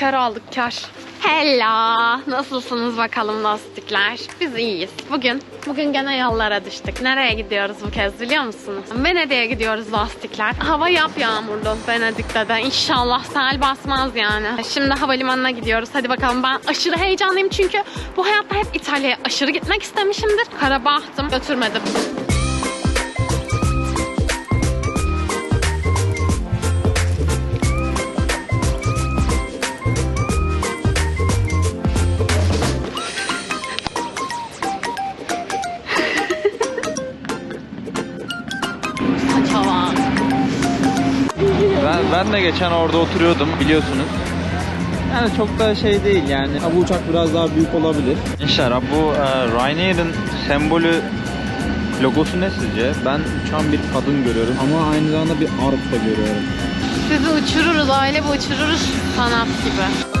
kar aldık kar. Hello. Nasılsınız bakalım lastikler? Biz iyiyiz. Bugün bugün gene yollara düştük. Nereye gidiyoruz bu kez biliyor musunuz? Venedik'e gidiyoruz lastikler. Hava yap yağmurlu Venedik'te de. İnşallah sel basmaz yani. Şimdi havalimanına gidiyoruz. Hadi bakalım ben aşırı heyecanlıyım çünkü bu hayatta hep İtalya'ya aşırı gitmek istemişimdir. Kara bahtım. Götürmedim. Ben, de geçen orada oturuyordum biliyorsunuz. Yani çok da şey değil yani. Ha, bu uçak biraz daha büyük olabilir. İnşallah bu e, Ryanair'ın sembolü logosu ne sizce? Ben uçan bir kadın görüyorum ama aynı zamanda bir arp da görüyorum. Sizi uçururuz, aile bu uçururuz sanat gibi.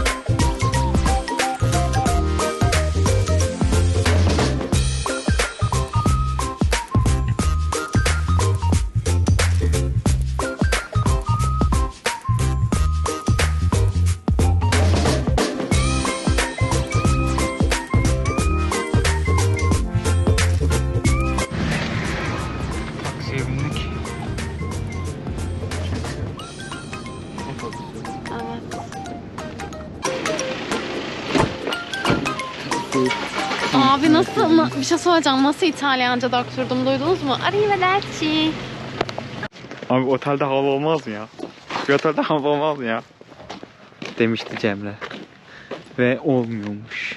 Abi nasıl, na- bir şey söyleyeceğim. Nasıl İtalyanca döktürdüm duydunuz mu? Arrivederci. Abi otelde hava olmaz mı ya? Bir otelde hava olmaz mı ya? Demişti Cemre. Ve olmuyormuş.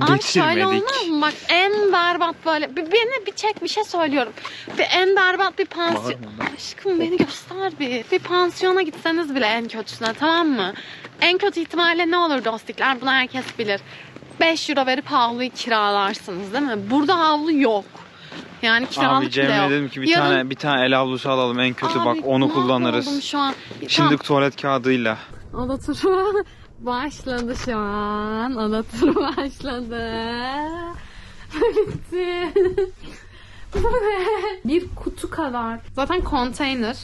Abi şöyle olmaz mı? Bak en berbat böyle. Bir, beni bir çek bir şey söylüyorum. Bir en berbat bir pansiyon. Bağırma lan. Aşkım beni göster bir. Bir pansiyona gitseniz bile en kötüsüne tamam mı? En kötü ihtimalle ne olur dostikler? Bunu herkes bilir. 5 euro verip havluyu kiralarsınız değil mi? Burada havlu yok. Yani kiralık Abi bile yok. dedim ki bir Yarın- tane bir tane el havlusu alalım en kötü Abi, bak onu kullanırız. Şu an. Şimdi tuvalet kağıdıyla. Oda turu başladı şu an. Oda turu başladı. Bitti. Bu ne? Bir kutu kadar. Zaten konteyner.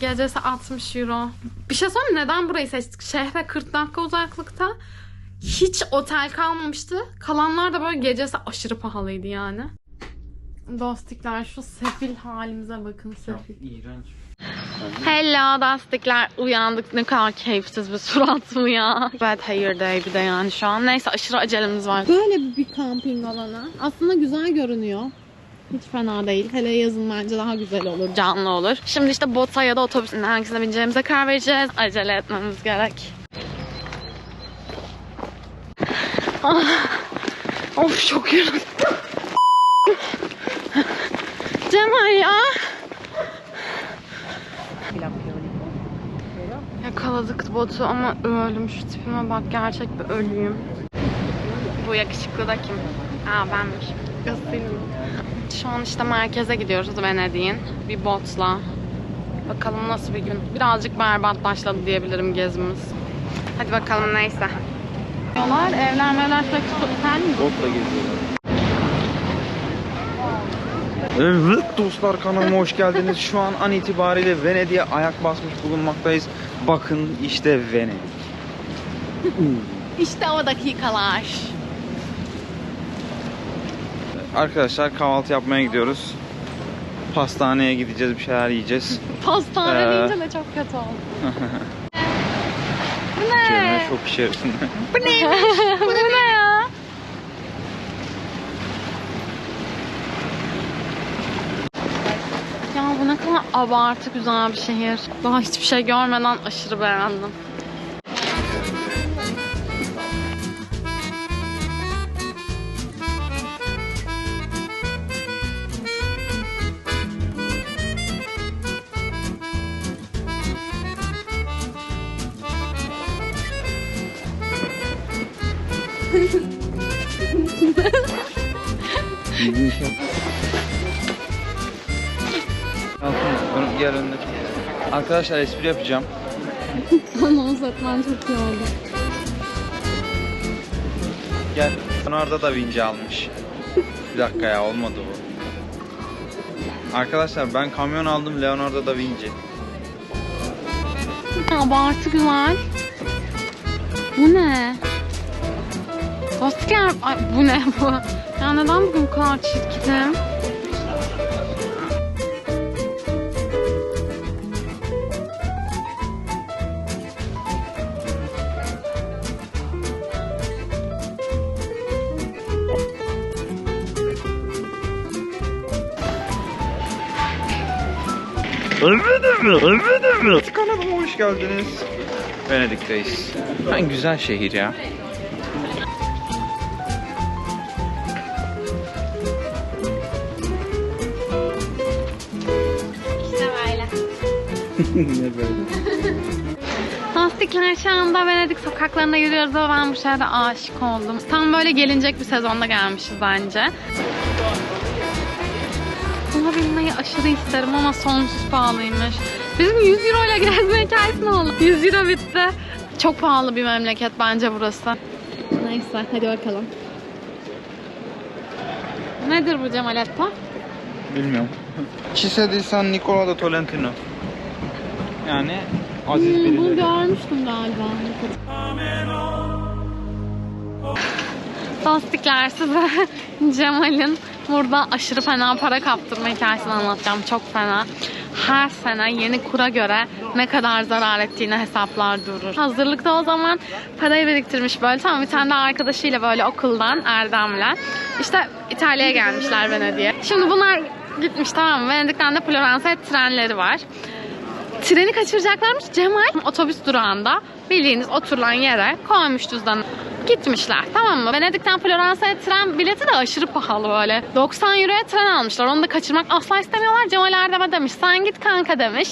Gecesi 60 euro. Bir şey söyleyeyim mi? Neden burayı seçtik? Şehre 40 dakika uzaklıkta. Hiç otel kalmamıştı. Kalanlar da böyle gecesi aşırı pahalıydı yani. Dostikler şu sefil halimize bakın sefil. İğrenç. Hello dastikler uyandık ne kadar keyifsiz bir surat mı ya. Bad hair day bir de yani şu an. Neyse aşırı acelemiz var. Böyle bir kamping alanı. Aslında güzel görünüyor. Hiç fena değil. Hele yazın bence daha güzel olur, canlı olur. Şimdi işte bota ya da otobüsün hangisine bineceğimize karar vereceğiz. Acele etmemiz gerek. Ah. Of çok yoruldum. Cemal ya. Yakaladık botu ama öldüm. Şu tipime bak gerçek bir ölüyüm. Bu yakışıklı da kim? Aa benmiş. Göstereyim. Şu an işte merkeze gidiyoruz Venedik'in. Bir botla. Bakalım nasıl bir gün. Birazcık berbat başladı diyebilirim gezimiz. Hadi bakalım neyse. Diyorlar evlenmeler pek sen mi? Botla geziyorlar. Evet dostlar kanalıma hoş geldiniz. Şu an an itibariyle Venedik'e ayak basmış bulunmaktayız. Bakın işte Venedik. İşte o dakikalar. Arkadaşlar kahvaltı yapmaya gidiyoruz. Pastaneye gideceğiz bir şeyler yiyeceğiz. Pastane Ee. deyince de çok kötü oldu. Ne? çok içerisinde. Bu neymiş? Bu ne ya? Ya bu ne kadar abartı güzel bir şehir. Daha hiçbir şey görmeden aşırı beğendim. Arkadaşlar espri yapacağım. Anons etmen çok iyi oldu. Gel. Leonardo da Vinci almış. Bir dakika ya olmadı bu. Arkadaşlar ben kamyon aldım Leonardo da Vinci. Abartı güzel. Bu ne? Ay bu ne bu? Ya neden bugün bu kadar çirkinim? Kanalıma hoş geldiniz. Venedik'teyiz. Ben güzel şehir ya. İşte böyle. ne böyle? Lastikler şu anda Venedik sokaklarında yürüyoruz ve ben bu şehre aşık oldum. Tam böyle gelinecek bir sezonda gelmişiz bence. Buna binmeyi aşırı isterim ama sonsuz pahalıymış. Bizim 100 euro ile gezme hikayesi ne oldu? 100 euro bitti. Çok pahalı bir memleket bence burası. Neyse hadi bakalım. Nedir bu Cemaletta? Bilmiyorum. Cise di San Nicola da Tolentino. Yani aziz Hmm, bunu birileri. görmüştüm galiba. Lastikler size Cemal'in burada aşırı fena para kaptırma hikayesini anlatacağım. Çok fena. Her sene yeni kura göre ne kadar zarar ettiğini hesaplar durur. Hazırlıkta o zaman parayı biriktirmiş böyle tamam bir tane de arkadaşıyla böyle okuldan Erdem'le. İşte İtalya'ya gelmişler Venedik'e. Şimdi bunlar gitmiş tamam mı? Venedik'ten de Floransa'ya trenleri var. Treni kaçıracaklarmış. Cemal otobüs durağında bildiğiniz oturulan yere koymuş cüzdanı. Gitmişler tamam mı? Venedik'ten Floransa'ya tren bileti de aşırı pahalı böyle. 90 euroya tren almışlar. Onu da kaçırmak asla istemiyorlar. Cemal Erdem'e demiş sen git kanka demiş.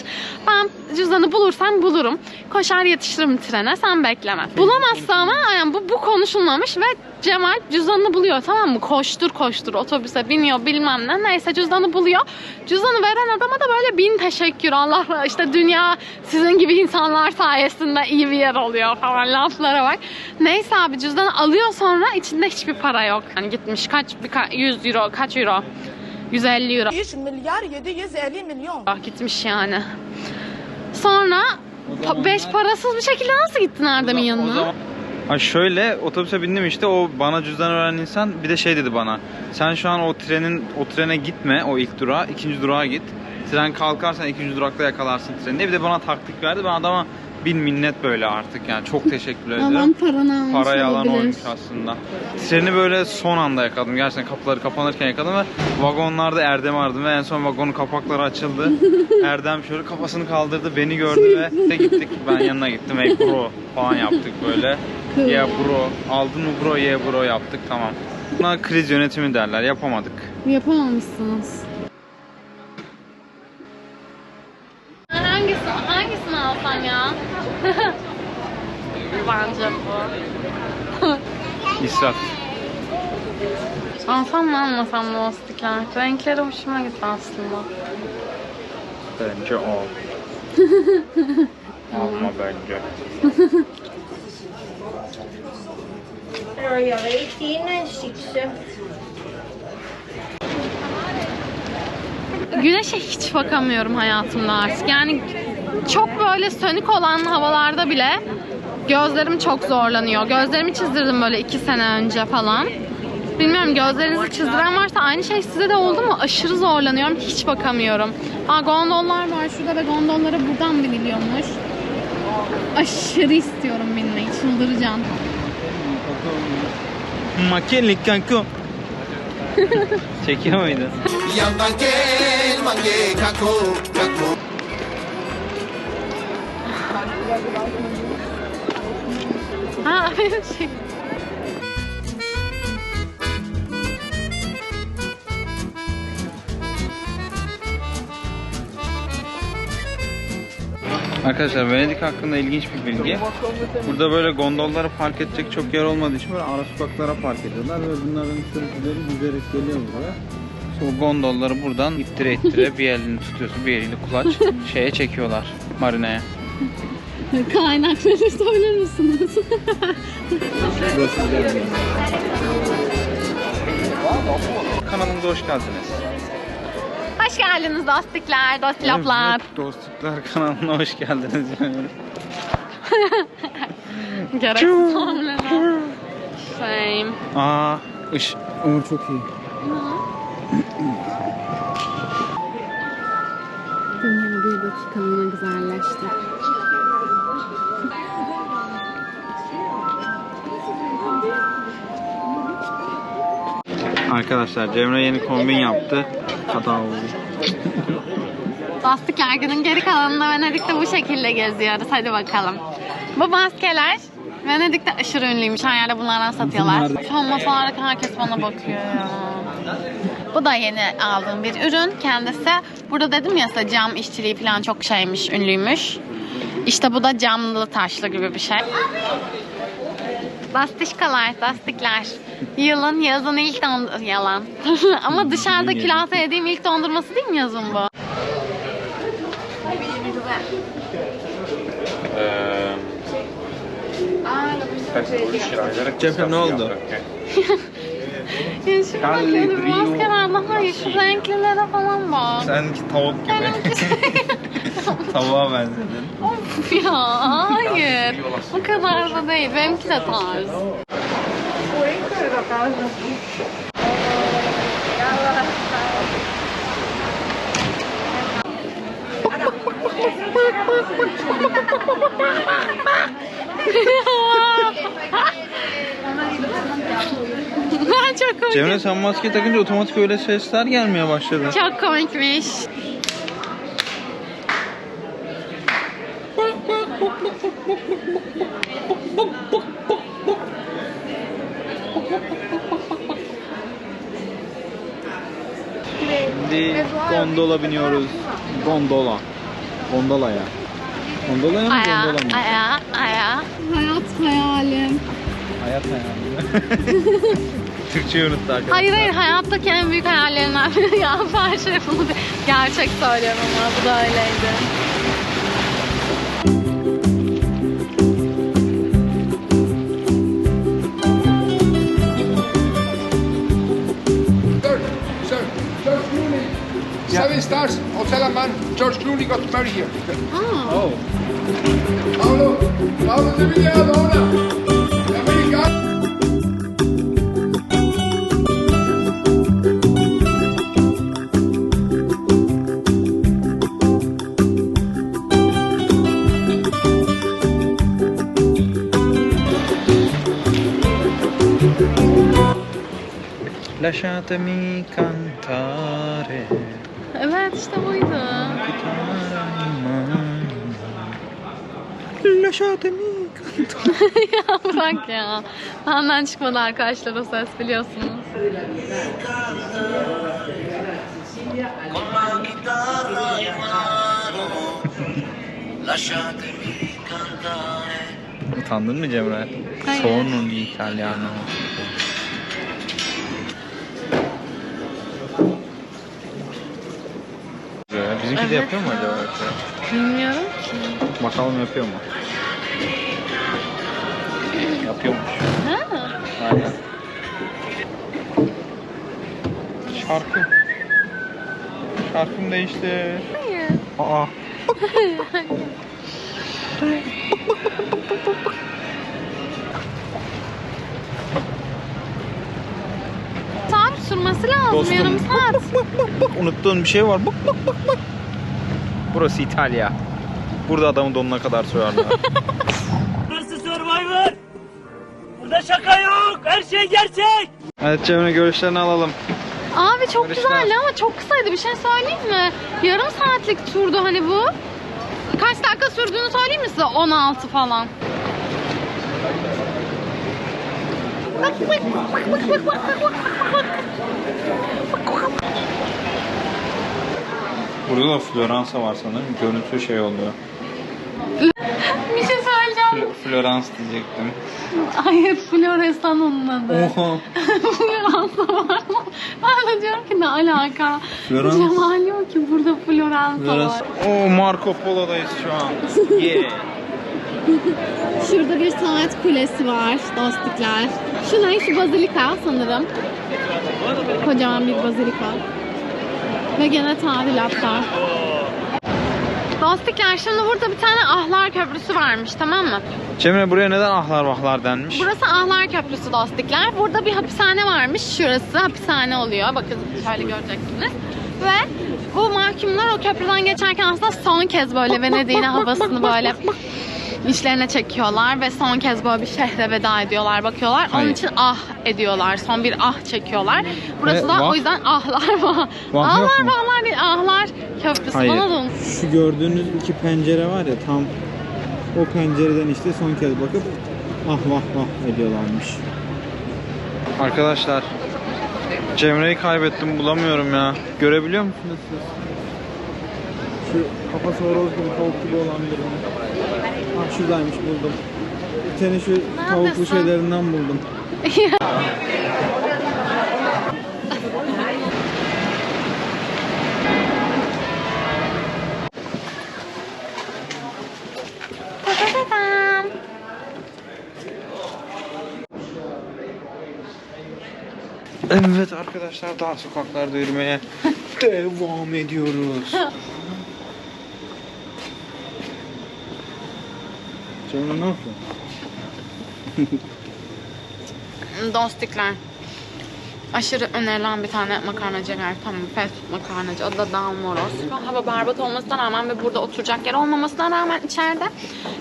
Ben cüzdanı bulursam bulurum. Koşar yetişirim trene sen bekleme. Bulamazsa ama yani bu, bu konuşulmamış ve Cemal cüzdanını buluyor tamam mı? Koştur koştur otobüse biniyor bilmem ne. Neyse cüzdanı buluyor. Cüzdanı veren adama da böyle bin teşekkür Allah işte dünya sizin gibi insanlar sayesinde iyi bir yer oluyor falan laflara bak. Neyse abi cüzdanı alıyor sonra içinde hiçbir para yok. Yani gitmiş kaç bir ka- 100 euro kaç euro? 150 euro 3 milyar 750 milyon. gitmiş yani. Sonra pa- beş parasız bir şekilde nasıl gittin Erdem'in O yanına? zaman Ha şöyle otobüse bindim işte o bana cüzdan veren insan bir de şey dedi bana. Sen şu an o trenin o trene gitme o ilk durağa ikinci durağa git. Tren kalkarsan ikinci durakta yakalarsın treni. diye Bir de bana taktik verdi. Ben adama bin minnet böyle artık yani çok teşekkür ederim. paranı almış Para yalan olabilir. oymuş aslında. Treni böyle son anda yakaladım. Gerçekten kapıları kapanırken yakaladım ve vagonlarda Erdem aradım ve en son vagonun kapakları açıldı. Erdem şöyle kafasını kaldırdı, beni gördü ve de gittik. Ben yanına gittim. Hey bro falan yaptık böyle. Yeah bro. Aldın mı bro? Yeah bro yaptık tamam. Buna kriz yönetimi derler. Yapamadık. Yapamamışsınız. Hangisi, hangisini alsan ya? Bence bu. İsraf. Alsam mı almasam mı lastikler? Renkleri hoşuma gitti aslında. Bence al. Alma bence. 18 şıkşı. Güneşe hiç bakamıyorum hayatımda artık. Yani çok böyle sönük olan havalarda bile gözlerim çok zorlanıyor. Gözlerimi çizdirdim böyle iki sene önce falan. Bilmiyorum gözlerinizi çizdiren varsa aynı şey size de oldu mu? Aşırı zorlanıyorum. Hiç bakamıyorum. Ha gondollar var şurada ve gondollara buradan biniliyormuş. Aşırı istiyorum binmeyi. Çıldıracağım. Makeli kanku. Çekiyor muydu? Ha benim şey. Arkadaşlar Venedik hakkında ilginç bir bilgi. Burada böyle gondolları park edecek çok yer olmadığı için böyle ara sokaklara park ediyorlar ve bunların sürücüleri yüzerek geliyor buraya. İşte o gondolları buradan ittire ittire bir elini tutuyorsun bir eliyle kulaç şeye çekiyorlar marineye. Kaynakları söyler misiniz? Kanalımıza hoş geldiniz. Hoş geldiniz dostikler, dostlaplar. Evet, Dostluklar kanalına hoş geldiniz. Gereksiz hamleler. Shame. Aa, ış. Aa, çok iyi. Dünya bir dakikalığına güzelleşti. Arkadaşlar Cemre yeni kombin yaptı. Hata oldu. Lastikler günün geri kalanında Venedik'te bu şekilde geziyoruz. Hadi bakalım. Bu maskeler Venedik'te aşırı ünlüymüş. Her yerde bunlardan satıyorlar. Şu an masalardaki herkes bana bakıyor ya. Bu da yeni aldığım bir ürün. Kendisi burada dedim ya size cam işçiliği falan çok şeymiş, ünlüymüş. İşte bu da camlı taşlı gibi bir şey. Lastişkalar, lastikler. Yılın yazın ilk dondurması. Yalan. Ama dışarıda külahta yediğim ilk dondurması değil mi yazın bu? Cemre ne oldu? Ya şu Calle bakın Brio. maskelerde hayır şu renklilere falan bak. Senki tavuk gibi. Tavuğa benzedin. Of ya hayır. O kadar da değil. Benimki de tarz. Çok komik. Cemre sen maske takınca otomatik öyle sesler gelmeye başladı. Çok komikmiş. Şimdi gondola biniyoruz. Gondola. Gondolaya. Gondolaya mı Aya, gondola mı? aya, aya. Hayat hayalim. Hayat hayali. Türkçeyi unuttu arkadaşlar. Hayır hayır hayattaki en büyük hayallerinden biri. ya her şey bunu gerçek söylüyorum ama bu da öyleydi. Sir, sir, George Clooney. Seven stars, Hotel Amman. George Clooney got married here. Oh. Pablo, Pablo de Villado, hola. Americano. Lasciatemi cantare. Evet işte buydu. Lasciatemi ya bırak ya. Benden çıkmadı arkadaşlar o ses biliyorsunuz. Utandın mı Cemre? Hayır. Sono l'italiano. Bizimki de Evet. yapıyor mu acaba? Bilmiyorum ki. Bakalım yapıyor mu? Yapıyormuş. Ha? Aynen. Şarkı. Şarkım değişti. Hayır. Aa. Saat sürmesi lazım Dostum. yarım saat. Unuttuğun bir şey var. Bak bak bak bak. Burası İtalya. Burada adamın donuna kadar soyarlar. Burası Survivor. Burada şaka yok. Her şey gerçek. evet Cemre görüşlerini alalım. Abi çok Görüşler. güzeldi ama çok kısaydı. Bir şey söyleyeyim mi? Yarım saatlik turdu hani bu. Kaç dakika sürdüğünü söyleyeyim mi size? 16 falan. Burada da Floransa var sanırım. Görüntü şey oluyor. Bir şey söyleyeceğim. Fl- diyecektim. Hayır Floresan onun adı. Oha. Floransa var mı? Ben de diyorum ki ne alaka? Florans. Cemal diyor ki burada Floransa Florans. var. Oo Marco Polo'dayız şu an. Yeah. Şurada bir saat kulesi var dostluklar. Şu ne? Şu bazilika sanırım. Kocaman bir bazilika. Ve gene tadilatlar. Lastikler şimdi burada bir tane Ahlar Köprüsü varmış tamam mı? Cemre buraya neden ahlar vahlar denmiş? Burası Ahlar Köprüsü lastikler. Burada bir hapishane varmış. Şurası hapishane oluyor. Bakın şöyle göreceksiniz. Ve bu mahkumlar o köprüden geçerken aslında son kez böyle Venedik'in havasını böyle içlerine çekiyorlar ve son kez böyle bir şehre veda ediyorlar, bakıyorlar. Onun Hayır. için ah ediyorlar. Son bir ah çekiyorlar. Burası Ve da vah? o yüzden ahlar var. Vah ahlar vahlar değil, ahlar köprüsü. Hayır. Bana da Şu gördüğünüz iki pencere var ya tam o pencereden işte son kez bakıp ah vah vah ediyorlarmış. Arkadaşlar Cemre'yi kaybettim bulamıyorum ya. Görebiliyor musunuz siz? Şu kafası horoz gibi tavuk gibi olan birini. Ah şuradaymış buldum. Bir tane şu tavuklu Neredesin? şeylerinden buldum. Ta-ta-ta-tam. Evet arkadaşlar daha sokaklarda yürümeye devam ediyoruz. Cemre ne yapıyor? Dostikler. Aşırı önerilen bir tane makarnacı var. Tamam fast food makarnacı. Adı da an hava berbat olmasına rağmen ve burada oturacak yer olmamasına rağmen içeride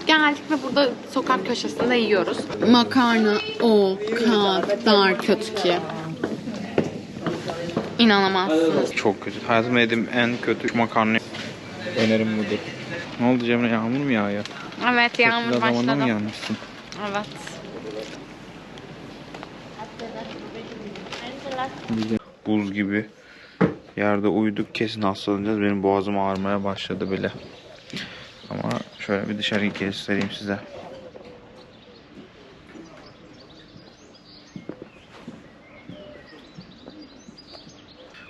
geldik ve burada sokak köşesinde yiyoruz. Makarna o kadar kötü ki. İnanamazsınız. Çok kötü. Hayatımda yediğim en kötü makarna. Önerim budur. Ne oldu Cemre yağmur mu yağıyor? Evet yağmur zamanda mı başladı. gelmişsin? Evet. Buz gibi. Yerde uyuduk kesin hastalanacağız. Benim boğazım ağrımaya başladı bile. Ama şöyle bir dışarıyı göstereyim size.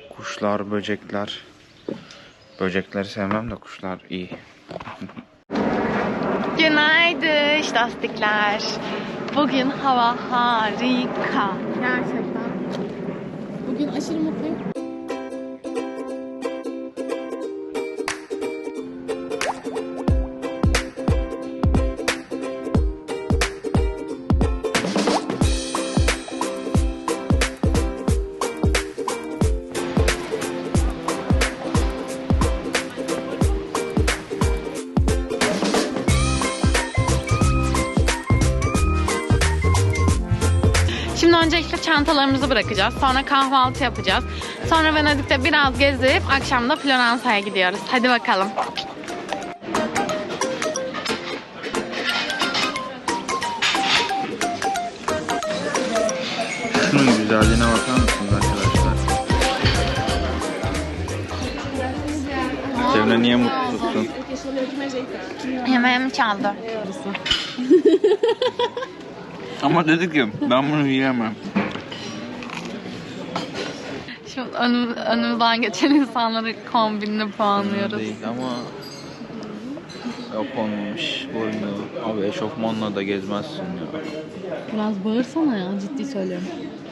Kuşlar, böcekler. Böcekleri sevmem de kuşlar iyi. Günaydın lastikler. Bugün hava harika. Gerçekten. Bugün aşırı mutluyum. Şimdi öncelikle çantalarımızı bırakacağız. Sonra kahvaltı yapacağız. Sonra Venedik'te biraz gezdirip akşam da Floransa'ya gidiyoruz. Hadi bakalım. Şunun güzelliğine bakar mısınız arkadaşlar? Cemre niye mutlusun? Yemeğimi çaldı. Ama dedi ki ben bunu yiyemem. Şimdi önüm, önümüzden geçen insanları kombinini puanlıyoruz. Değil ama olmamış. Boynu. Abi eşofmanla da gezmezsin ya. Biraz bağırsana ya ciddi söylüyorum.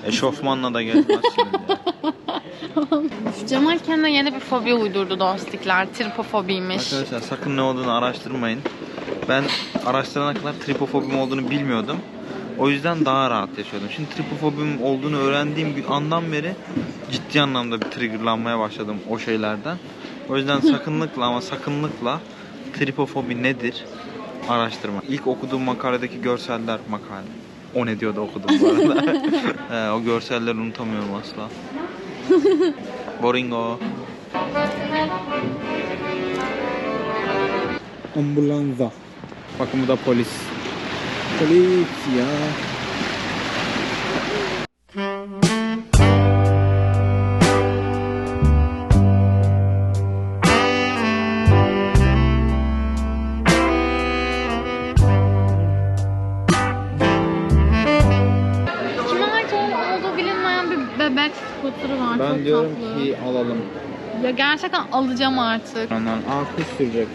Eşofmanla da gezmezsin ya. Cemal kendine yeni bir fobi uydurdu dostikler. Tripofobiymiş. Arkadaşlar sakın ne olduğunu araştırmayın. Ben araştırana kadar tripofobim olduğunu bilmiyordum. O yüzden daha rahat yaşıyordum. Şimdi tripofobim olduğunu öğrendiğim gün andan beri ciddi anlamda bir triggerlanmaya başladım o şeylerden. O yüzden sakınlıkla ama sakınlıkla tripofobi nedir araştırma. İlk okuduğum makaledeki görseller makale. O ne diyordu okudum bu arada. He, o görselleri unutamıyorum asla. Boringo. Ambulanza. Bakın bu da polis. Bir bebek skuturu var. Ben Çok diyorum tatlı. ki alalım. Ya gerçekten alacağım artık. Ondan Aa kuş sürecek.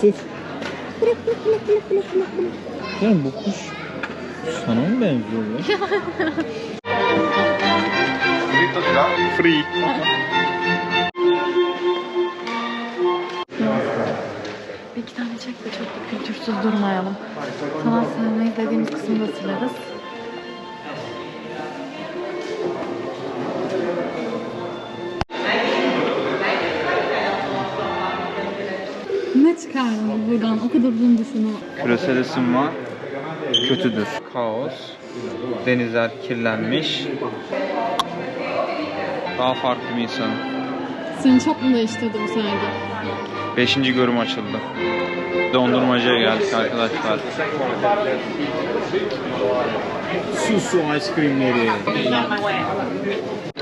Sus. Yani bu kuş sana mı benziyor ya? Free. çek de çok da kültürsüz durmayalım. Sanat sevmeyi dediğimiz kısımda sileriz. Ne çıkardınız buradan? O kadar uzun düşünün. Küresel ısınma kötüdür. Kaos, denizler kirlenmiş. Daha farklı bir insanım. Seni çok mu değiştirdi bu sergi? Beşinci görüm açıldı. Dondurmacıya geldik arkadaşlar. Su su ice creamleri.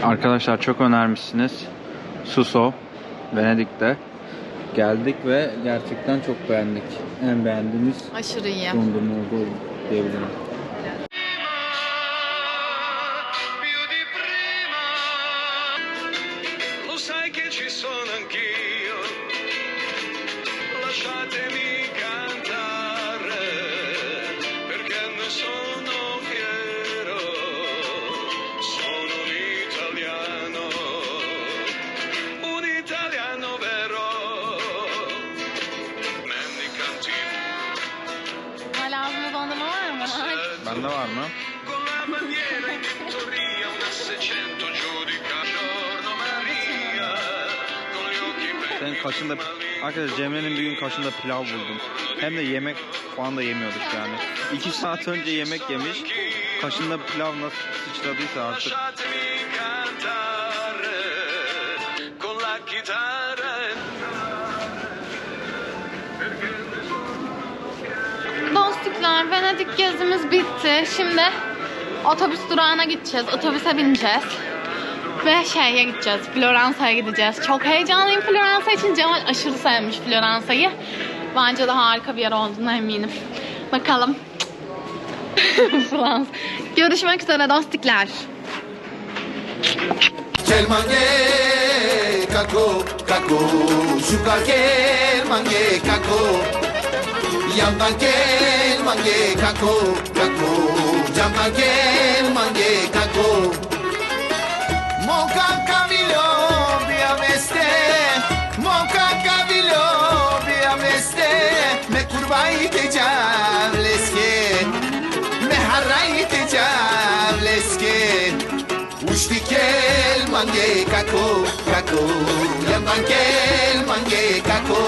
Arkadaşlar çok önermişsiniz. Suso, Venedik'te. Geldik ve gerçekten çok beğendik. En beğendiğimiz Aşırı iyi. dondurma oldu diyebilirim. Lo Con gli occhi Senin kaşında... Arkadaşlar Cemre'nin bir gün kaşında pilav buldum. Hem de yemek falan da yemiyorduk yani. İki saat önce yemek yemiş. Kaşında pilav nasıl sıçradıysa artık. Venedik gezimiz bitti. Şimdi otobüs durağına gideceğiz. Otobüse bineceğiz. Ve şeye gideceğiz. Floransa'ya gideceğiz. Çok heyecanlıyım Floransa için. Cemal aşırı sevmiş Floransa'yı. Bence de harika bir yer olduğuna eminim. Bakalım. Fransa. Görüşmek üzere dostluklar. C'è il mangue, caco, Yandan gel mangue, caco, caco, camdan gel mangue, caco. Mon cancavilo, via meste, mon cancavilo, via meste, me kurvayı tecavleske, me harrayı tecavleske. Ushti kel mange kako kako. Yandan kel mange kako